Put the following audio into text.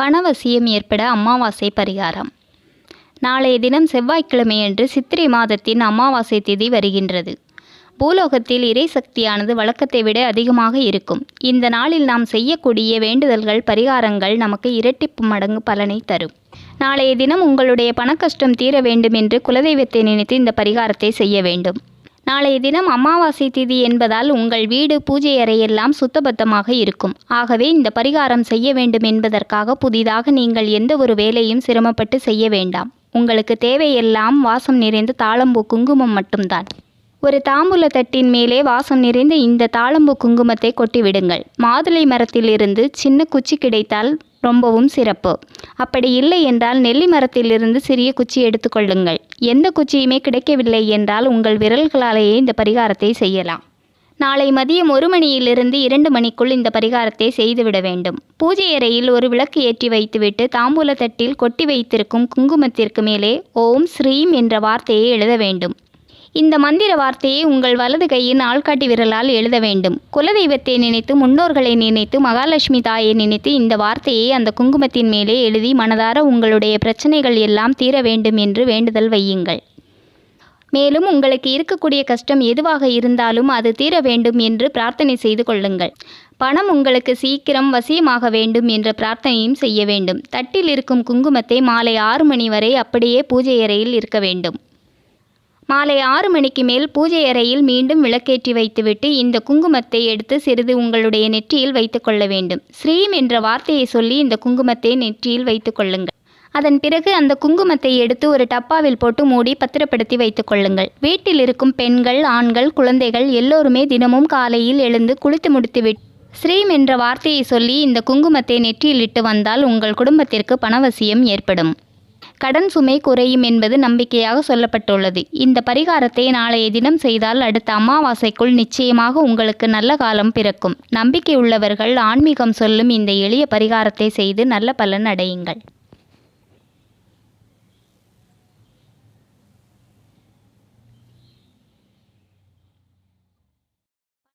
பணவசியம் ஏற்பட அமாவாசை பரிகாரம். நாளைய தினம் செவ்வாய்க்கிழமையன்று சித்திரை மாதத்தின் அமாவாசை திதி வருகின்றது. பூலோகத்தில் இறை சக்தியானது வழக்கத்தை விட அதிகமாக இருக்கும். இந்த நாளில் நாம் செய்யக்கூடிய வேண்டுதல்கள் பரிகாரங்கள் நமக்கு இரட்டிப்பு மடங்கு பலனை தரும். நாளைய தினம் உங்களுடைய பணக்கஷ்டம் தீர வேண்டும் என்று குலதெய்வத்தை நினைத்து இந்த பரிகாரத்தை செய்ய வேண்டும். நாளைய தினம் அமாவாசை திதி என்பதால் உங்கள் வீடு பூஜை அறையெல்லாம் சுத்தபத்தமாக இருக்கும். ஆகவே இந்த பரிகாரம் செய்ய வேண்டும் என்பதற்காக புதிதாக நீங்கள் எந்த ஒரு வேலையும் சிரமப்பட்டு செய்ய வேண்டாம். உங்களுக்கு தேவையெல்லாம் வாசம் நிறைந்த தாளம்பூ குங்குமம் மட்டும்தான். ஒரு தாம்பூல தட்டின் மேலே வாசம் நிறைந்த இந்த தாளம்பூ குங்குமத்தை கொட்டிவிடுங்கள். மாதுளை மரத்திலிருந்து சின்ன குச்சி கிடைத்தால் ரொம்பவும் சிறப்பு. அப்படி இல்லை என்றால் நெல்லி மரத்திலிருந்து சிறிய குச்சி எடுத்துக்கொள்ளுங்கள் எந்த குச்சியுமே கிடைக்கவில்லை என்றால் உங்கள் விரல்களாலேயே இந்த பரிகாரத்தை செய்யலாம். நாளை மதியம் ஒரு மணியிலிருந்து இரண்டு மணிக்குள் இந்த பரிகாரத்தை செய்துவிட வேண்டும். பூஜை அறையில் ஒரு விளக்கு ஏற்றி வைத்துவிட்டு தாம்பூல தட்டில் கொட்டி வைத்திருக்கும் குங்குமத்திற்கு மேலே ஓம் ஸ்ரீம் என்ற வார்த்தையை எழுத வேண்டும். இந்த மந்திர வார்த்தையை உங்கள் வலது கையின் ஆள்காட்டி விரலால் எழுத வேண்டும். குலதெய்வத்தை நினைத்து முன்னோர்களை நினைத்து மகாலட்சுமி தாயை நினைத்து இந்த வார்த்தையை அந்த குங்குமத்தின் மேலே எழுதி மனதார உங்களுடைய பிரச்சனைகள் எல்லாம் தீர வேண்டும் என்று வேண்டுதல் வையுங்கள். மேலும் உங்களுக்கு இருக்கக்கூடிய கஷ்டம் எதுவாக இருந்தாலும் அது தீர வேண்டும் என்று பிரார்த்தனை செய்து கொள்ளுங்கள். பணம் உங்களுக்கு சீக்கிரம் வசியமாக வேண்டும் என்ற பிரார்த்தனையும் செய்ய வேண்டும். தட்டில் இருக்கும் குங்குமத்தை மாலை ஆறு மணி வரை அப்படியே பூஜை அறையில் இருக்க வேண்டும். மாலை ஆறு மணிக்கு மேல் பூஜை அறையில் மீண்டும் விளக்கேற்றி வைத்துவிட்டு இந்த குங்குமத்தை எடுத்து சிறிது உங்களுடைய நெற்றியில் வைத்துக்கொள்ள வேண்டும். ஸ்ரீம் என்ற வார்த்தையை சொல்லி இந்த குங்குமத்தை நெற்றியில் வைத்துக்கொள்ளுங்கள் அதன் பிறகு அந்த குங்குமத்தை எடுத்து ஒரு டப்பாவில் போட்டு மூடி பத்திரப்படுத்தி வைத்துக் கொள்ளுங்கள். வீட்டில் இருக்கும் பெண்கள் ஆண்கள் குழந்தைகள் எல்லோருமே தினமும் காலையில் எழுந்து குளித்து முடித்துவிட்டு ஸ்ரீம் என்ற வார்த்தையை சொல்லி இந்த குங்குமத்தை நெற்றியில் இட்டு வந்தால் உங்கள் குடும்பத்திற்கு பணவசியம் ஏற்படும். கடன் சுமை குறையும் என்பது நம்பிக்கையாக சொல்லப்பட்டுள்ளது. இந்த பரிகாரத்தை நாளைய தினம் செய்தால் அடுத்த அமாவாசைக்குள் நிச்சயமாக உங்களுக்கு நல்ல காலம் பிறக்கும். நம்பிக்கை உள்ளவர்கள் ஆன்மீகம் சொல்லும் இந்த எளிய பரிகாரத்தை செய்து நல்ல பலன் அடையுங்கள்.